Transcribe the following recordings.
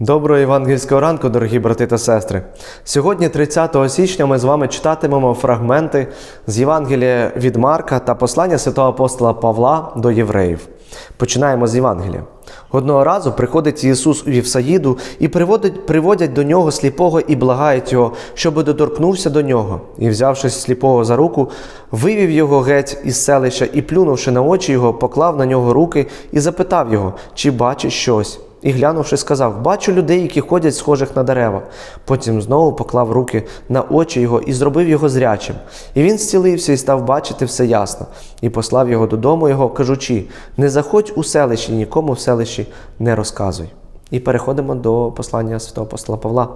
Доброго євангельського ранку, дорогі брати та сестри. Сьогодні, 30 січня, ми з вами читатимемо фрагменти з Євангелія від Марка та послання святого апостола Павла до євреїв. Починаємо з Євангелія. Одного разу приходить Ісус у Євсаїду і приводить, приводять до нього сліпого і благають його, щоби доторкнувся до нього. І, взявшись сліпого за руку, вивів його геть із селища і, плюнувши на очі його, поклав на нього руки і запитав його, чи бачить щось. І глянувши, сказав: Бачу людей, які ходять схожих на дерева. Потім знову поклав руки на очі його і зробив його зрячим. І він зцілився і став бачити все ясно, і послав його додому його, кажучи: Не заходь у селище, нікому в селищі не розказуй. І переходимо до послання святого апостола Павла.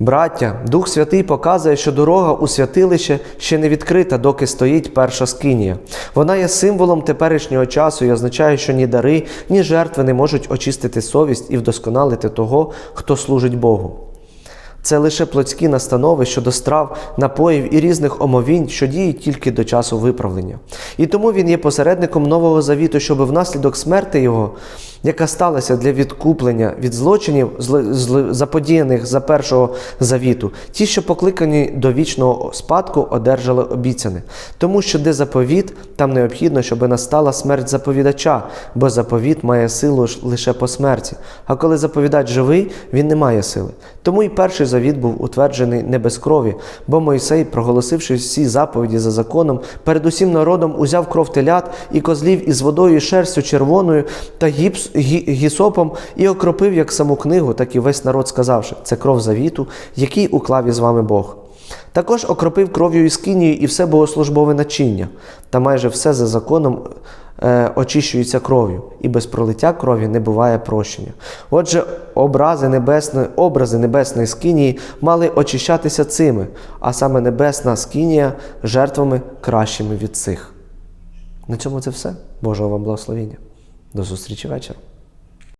Браття, Дух Святий показує, що дорога у святилище ще не відкрита, доки стоїть перша скинія. Вона є символом теперішнього часу і означає, що ні дари, ні жертви не можуть очистити совість і вдосконалити того, хто служить Богу. Це лише плотські настанови щодо страв, напоїв і різних омовінь, що діють тільки до часу виправлення. І тому він є посередником нового завіту, щоб внаслідок смерти його, яка сталася для відкуплення від злочинів, заподіяних за першого завіту, ті, що покликані до вічного спадку, одержали обіцяне. Тому що де заповіт, там необхідно, щоб настала смерть заповідача, бо заповіт має силу лише по смерті. А коли заповідач живий, він не має сили. Тому і перший завіт був утверджений не без крові, бо Мойсей, проголосивши всі заповіді за законом, перед усім народом узяв кров телят і козлів із водою і шерстю червоною та гіпс, гі- гісопом і окропив як саму книгу, так і весь народ, сказавши: це кров завіту, який уклав із вами Бог. Також окропив кров'ю і скинію і все богослужбове начиння, та майже все за законом е, очищується кров'ю, і без пролиття крові не буває прощення. Отже, образи небесної, образи небесної скинії мали очищатися цими, а саме небесна скинія жертвами кращими від цих. На цьому це все. Божого вам благословення. До зустрічі вечора.